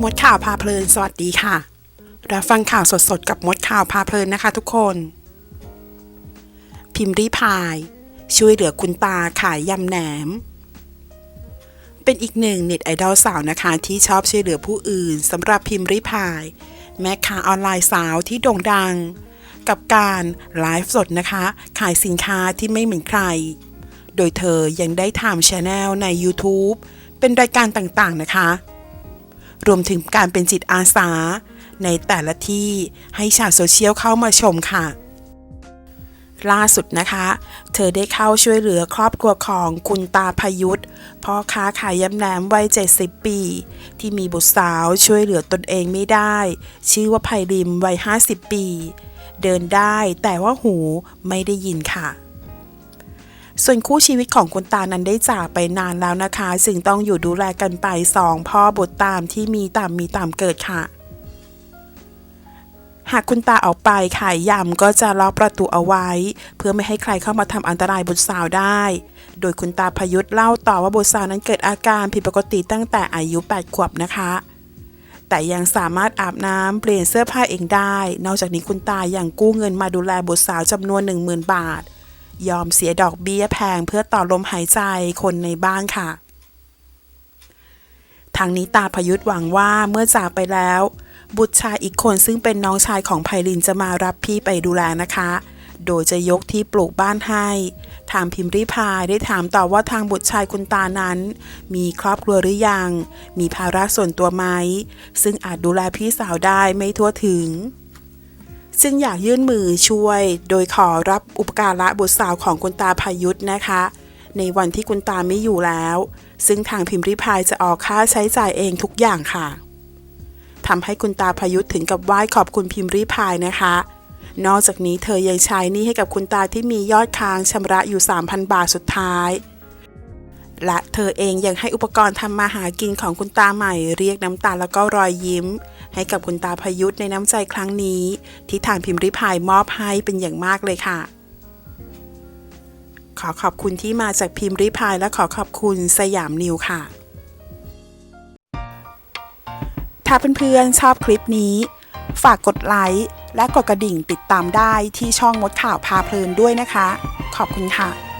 มดข่าวพาเพลิน สวัสดีค่ะ รับฟังข่าวสดๆ กับมดข่าวพาเพลินนะคะทุกคน พิมพ์รีพาย ช่วยเหลือคุณตาขายยำแหนม เป็นอีกหนึ่งเน็ตไอดอลสาวนะคะที่ชอบช่วยเหลือผู้อื่นสำหรับพิมพ์รีพาย แม่ค้าออนไลน์สาวที่โด่งดัง กับการไลฟ์สดนะคะ ขายสินค้าที่ไม่เหมือนใคร โดยเธอยังได้ทำช anel ใน YouTube เป็นรายการต่างๆนะคะ รวมถึงการเป็นจิตอาสา ในแต่ละที่ให้ชาวโซเชียลเข้ามาชมค่ะ ล่าสุดนะคะ เธอได้เข้าช่วยเหลือครอบครัวของคุณตาพยุทธพ่อค้าขายยำแหนมวัย 70 ปี ที่มีบุตรสาวช่วยเหลือตนเองไม่ได้ ชื่อว่าไพริมวัย 50 ปี เดินได้แต่ว่าหูไม่ได้ยินค่ะ ส่วนคู่ชีวิตของคุณตานั้นได้จากไปนานแล้วนะคะ ซึ่งต้องอยู่ดูแลกันไปสองพ่อบุตรตามที่มีตามมีตามเกิดค่ะ หากคุณตาออกไปขายยำก็จะล็อกประตูเอาไว้ เพื่อไม่ให้ใครเข้ามาทำอันตรายบุตรสาวได้ โดยคุณตาพยุทธเล่าต่อว่าบุตรสาวนั้นเกิดอาการผิดปกติตั้งแต่อายุ 8 ขวบนะคะแต่ยังสามารถอาบน้ำเปลี่ยนเสื้อผ้าเองได้ นอกจากนี้คุณตายังกู้เงินมาดูแลบุตรสาวจำนวน 10,000 บาท ยอมเสียดอกเบี้ยแพงเพื่อต่อลมหายใจคนในบ้านค่ะ ทางนี้ตาพยุทธหวังว่าเมื่อจากไปแล้ว บุตรชายอีกคนซึ่งเป็นน้องชายของไพลินจะมารับพี่ไปดูแลนะคะ โดยจะยกที่ปลูกบ้านให้ทางพิมพ์ริพายได้ถามต่อว่าทางบุตรชายคุณตานั้น มีครอบครัวหรือยัง มีภาระส่วนตัวไหม ซึ่งอาจดูแลพี่สาวได้ไม่ทั่วถึง ซึ่งอยากยื่นมือช่วย โดยขอรับอุปการะบุตรสาวของคุณตาพายุทธนะคะ ในวันที่คุณตาไม่อยู่แล้ว ซึ่งทางพิมพ์ริพายจะออกค่าใช้จ่ายเองทุกอย่างค่ะทำให้คุณตาพายุทธถึงกับไหว้ขอบคุณพิมพ์ริพายนะคะ นอกจากนี้เธอยังใช้หนี้ให้กับคุณตาที่มียอดค้างชำระอยู่ 3,000 บาทสุดท้าย และเธอเองยังให้อุปกรณ์ทำมาหากินของคุณตาใหม่ เรียกน้ำตาแล้วก็รอยยิ้ม ให้กับคุณตาพยุทธในน้ำใจครั้งนี้ ที่ทางพิมพ์ริพายมอบให้เป็นอย่างมากเลยค่ะ ขอขอบคุณที่มาจากพิมพ์ริพายและขอขอบคุณสยามนิวค่ะ ถ้าเพื่อนๆชอบคลิปนี้ ฝากกดไลค์และกดกระดิ่งติดตามได้ที่ช่องมดข่าวพาเพลินด้วยนะคะ ขอบคุณค่ะ